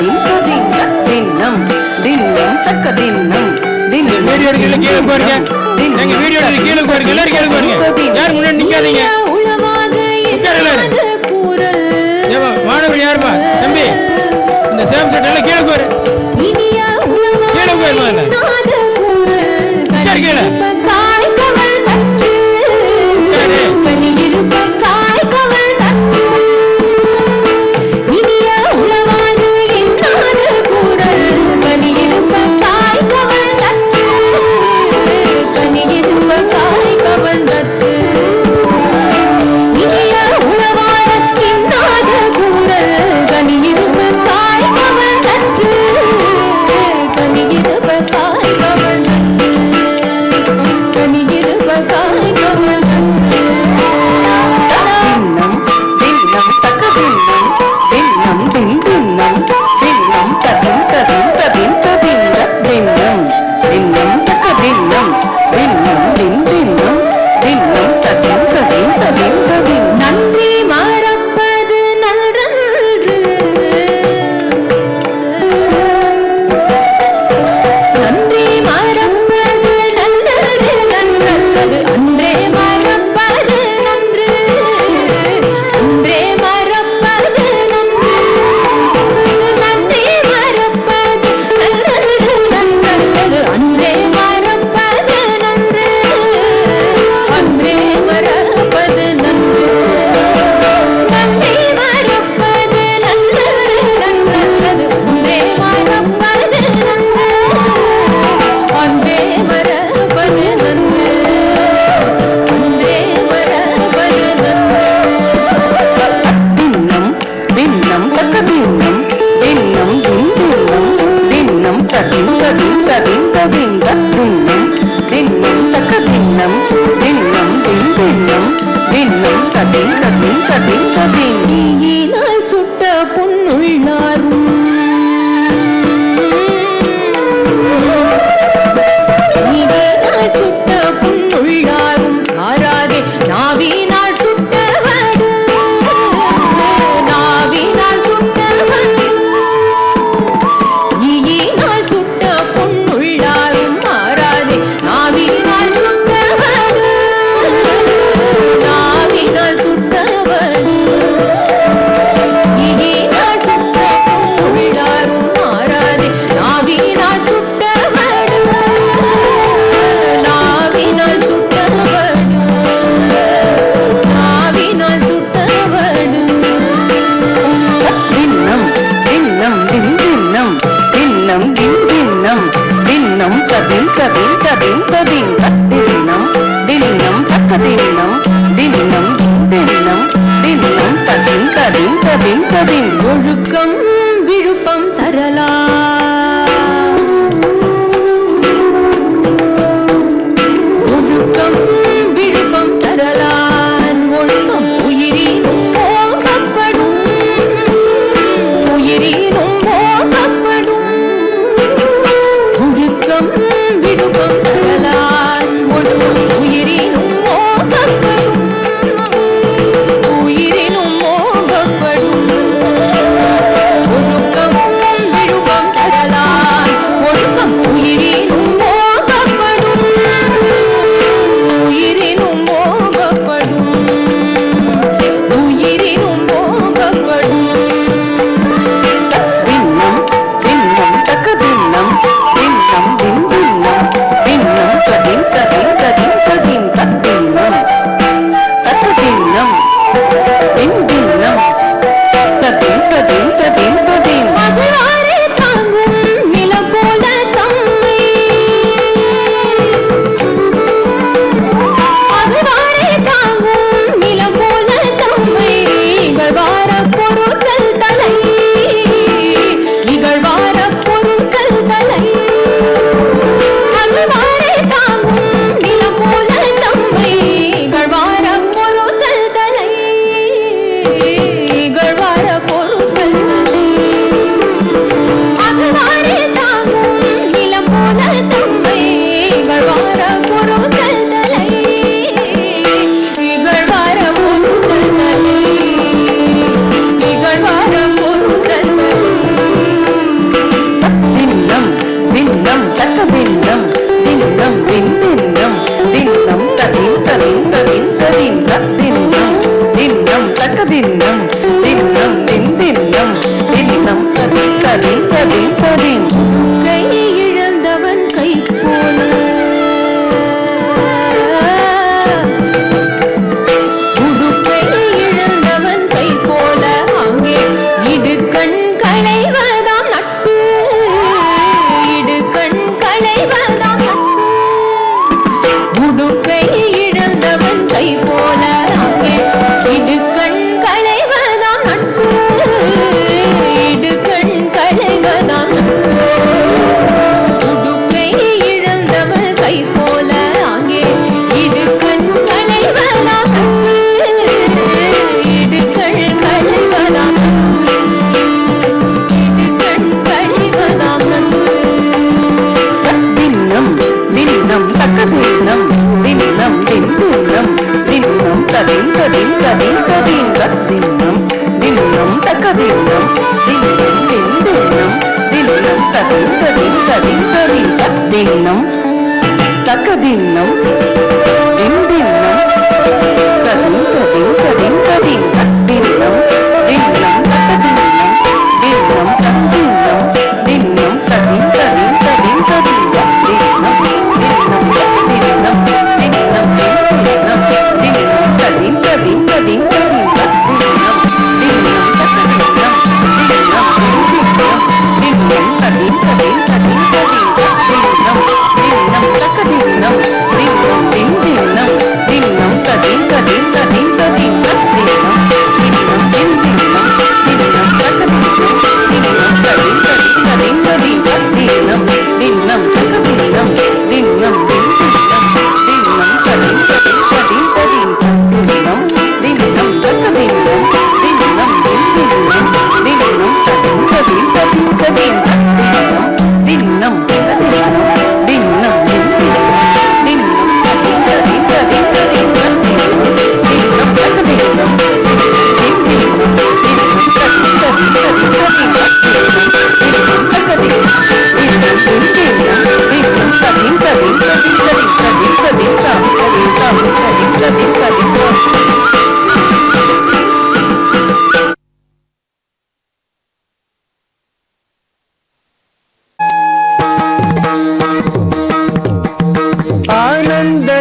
தின்ன தின்ன தின்னம் தின்னம் தக்க தின்னம் தின்னம் வீடியோ கீழே பாருங்க எல்லாரும் கீழே பாருங்க யார் முன்னாடி நிக்காதீங்க.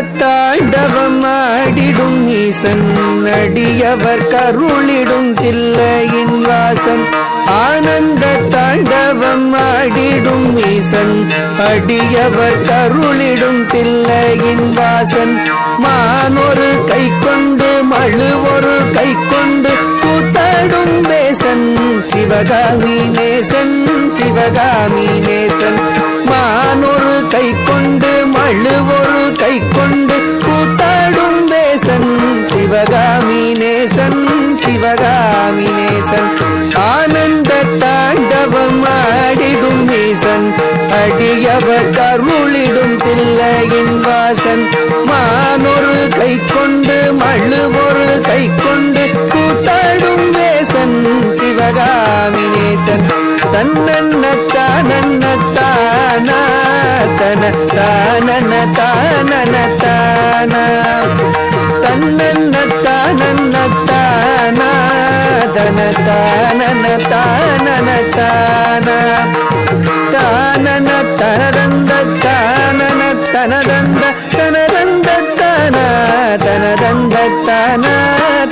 தாண்டவம் ஆடிடும் ஈசன் அடியவர் கருளிடும் தில்லையின் வாசன். ஆனந்த தாண்டவம் ஆடிடும் ஈசன் அடியவர் கருளிடும் தில்லையின் வாசன். மானொரு கை கொண்டு மழு ஒரு கை கொண்டு பாடும் வேசன் சிவகாமி நேசன் சிவகாமி நேசன். மானொரு கை கொண்டு மழு ஒரு கை கொண்டு கூத்தாடும் வேசன் சிவகாமி நேசன் சிவகாமி நேசன். ஆனந்த தாண்டவம் ஆடிடும் ஈசன் அடியவர் கருளிடும் தில்லையின் வாசன். மானொரு கை கொண்டு மழு ஒரு கை கொண்டு சிவகாமி நேசன் தன்னன்ன தானன்ன தானா தன தானன தானன தானா தன்னன்ன தானன்ன தானா தன தானன தானன தானா தானன தனதந்த தானன தனதந்த தனதந்த தான தனதந்த தான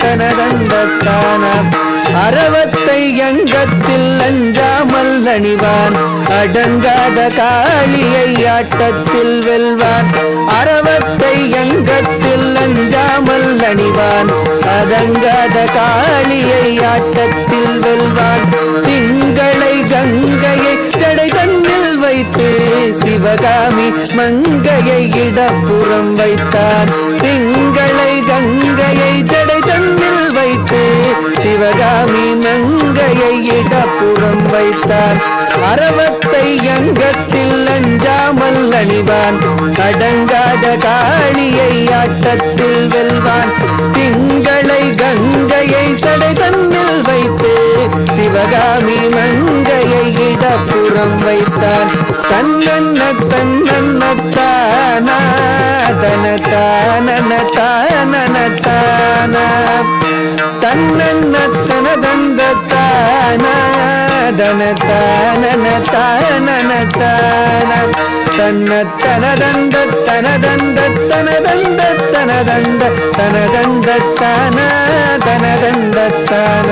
தனதந்த தான. அறவத்தை அங்கத்தில் அஞ்சாமல் நணிவான். அடங்காத காளியை ஆட்டத்தில் வெல்வான். அறவத்தை அங்கத்தில் அஞ்சாமல் நணிவான். அடங்காத காளியை ஆட்டத்தில் வெல்வான். திங்களை கங்கையை ஜடை தன்னில் வைத்து சிவகாமி மங்கையை இடப்புறம் வைத்தார். திங்களை கங்கையை ஜடை தன்னில் வைத்து சிவகாமி மங்கையை இடப்புறம் வைத்தார். அறவத்தை அங்கத்தில் அஞ்சாமல் அணிவான். அடங்காத காளியை ஆட்டத்தில் வெல்வான். திங்களை கங்கையை சடை தன்னில் வைத்து சிவகாமி மங்கையை இடப்புறம் வைத்தான். தன்னன்ன தன்னன்ன தானா தன தானன தானன தானா தன்னன்ன தனதந்த தானா தன தானன தானன தான தன்ன தனதந்த தனதந்த தனதந்த தனதந்த தனதந்த தான தனதந்த தான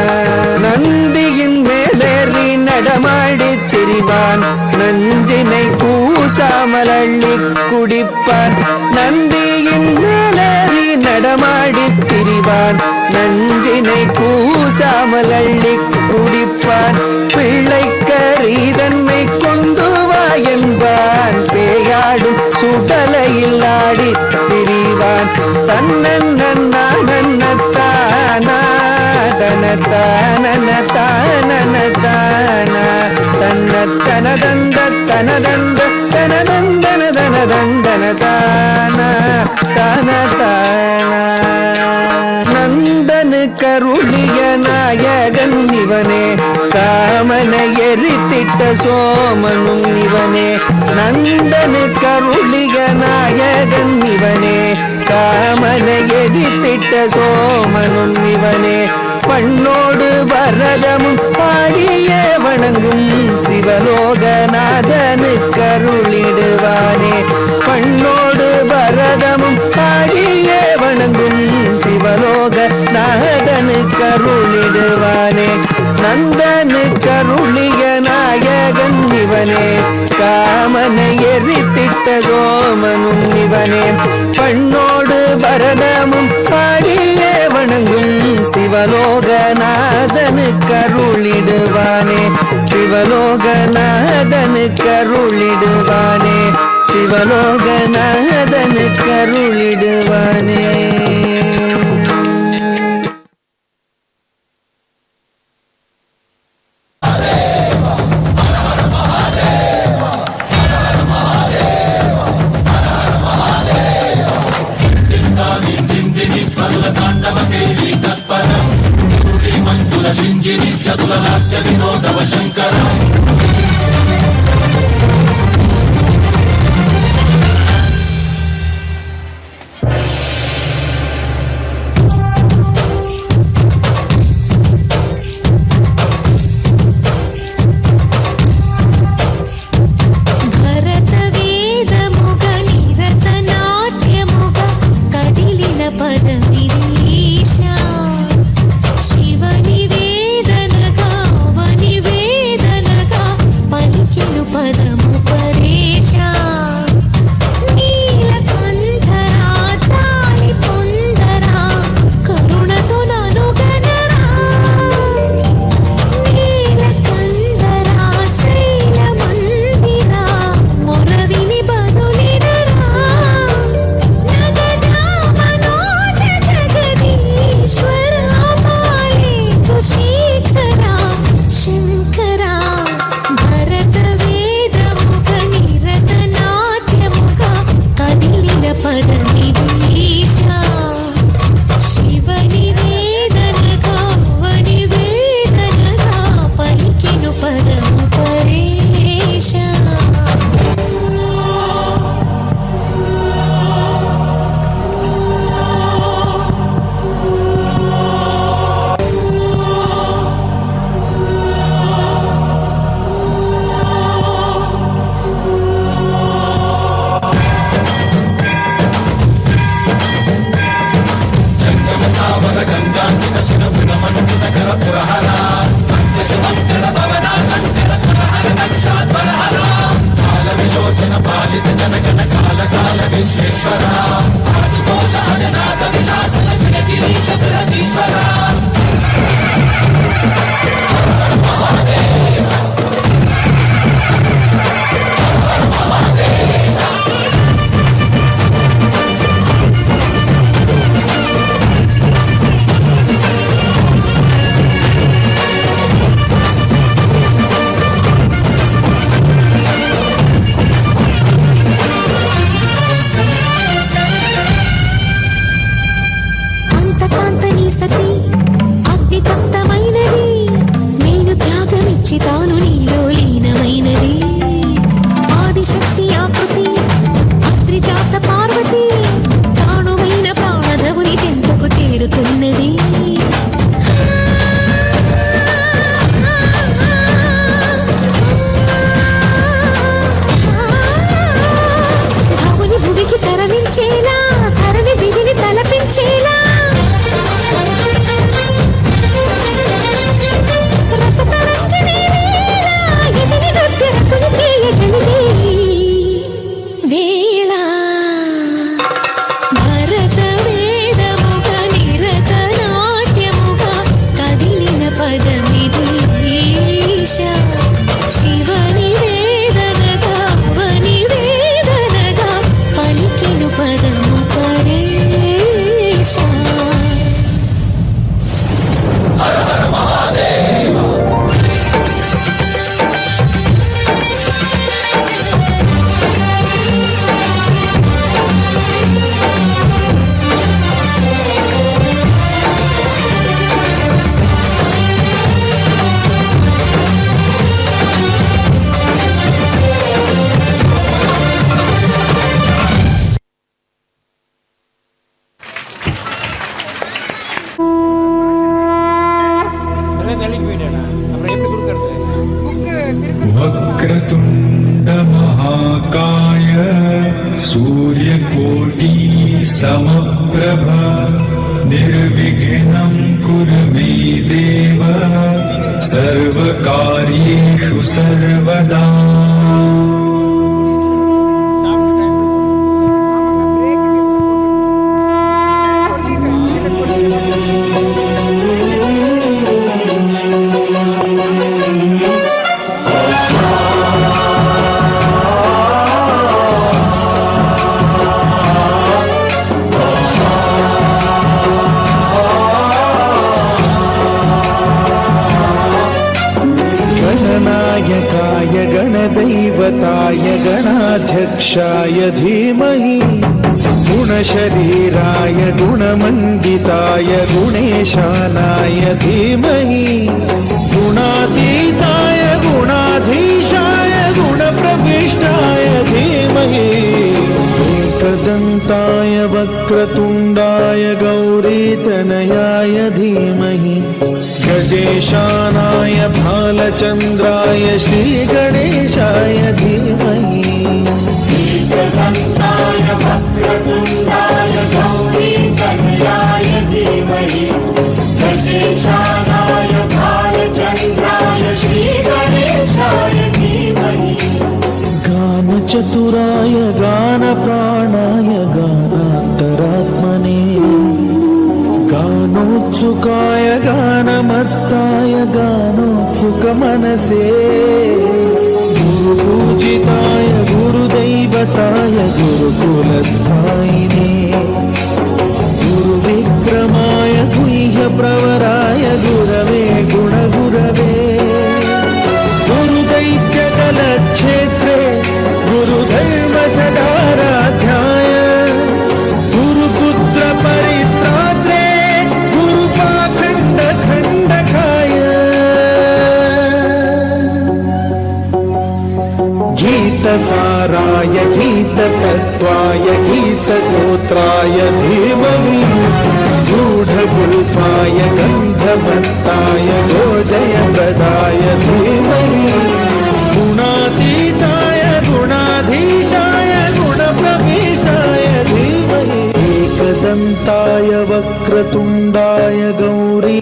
நந்தியின் மேலேறி நடமாடி திரிவான். நஞ்சினை பூசாமல் அள்ளி குடிப்பான். நந்தியின் மேலேறி நடமாடி திரிவான். நஞ்சினை கூசாமல் அள்ளி குடிப்பான். பிள்ளைக்கரி தன்னை கொண்டு வா என்பான். பேயாடும் சுடலையில் ஆடி திரிவான். தன்னன் நன்னா தன தன தானா தன்னத்தனதந்த தனதந்த தனதந்தன தனதந்தன தான தன தான. கருளிய நாயகன் இவனே. காமனை எரித்திட்ட சோமனும் இவனே. நந்தனு கருளிய நாயகன் இவனே. காமனை எரித்திட்ட சோமனும் இவனே. பண்ணோடு பரதமும் பாடியே வணங்கும் சிவலோகநாதனு கருளிடுவானே. பண்ணோடு பரதமும் பாடியே வணங்கும் சிவலோக நாதனு கருளிடுவானே நந்தனு கருளிய நாயகன் இவனே காமனை எரித்திட்ட கோமனும் இவனே. பண்ணோடு பரதமும் பாடியே வணங்கும் சிவலோகநாதனு கருளிடுவானே சிவலோகநாதனு கருளிடுவானே சிவலோகநாதனு கருளிடுவானே. एकदन्ताय वक्रतुण्डाय गौरीतनयाय धीमहि। गजेशानाय भालचन्द्राय श्रीगणेशाय धीमहि। చతురాయ గాన ప్రాణాయ గానాంతరాత్మనే. గానోత్సుకాయ గానమత్తాయ గానోత్సుక మనసే గురు పూజితాయ గురుదైవతాయ గురుకులత్వాయినే గురు విక్రమాయ గుహ్య ప్రవరాయ గురు गुरुधर्मसदाराध्याय गुरुपुत्रपरित्रात्रे गुरुपाखण्डखण्डकाय गीतसाराय गीततत्त्वाय गीतगोत्राय धीमहि गूढगुल्फाय गन्धमत्ताय गोजयप्रदाय धीमहि पर्यन्ताय वक्रतुंडाय गौरी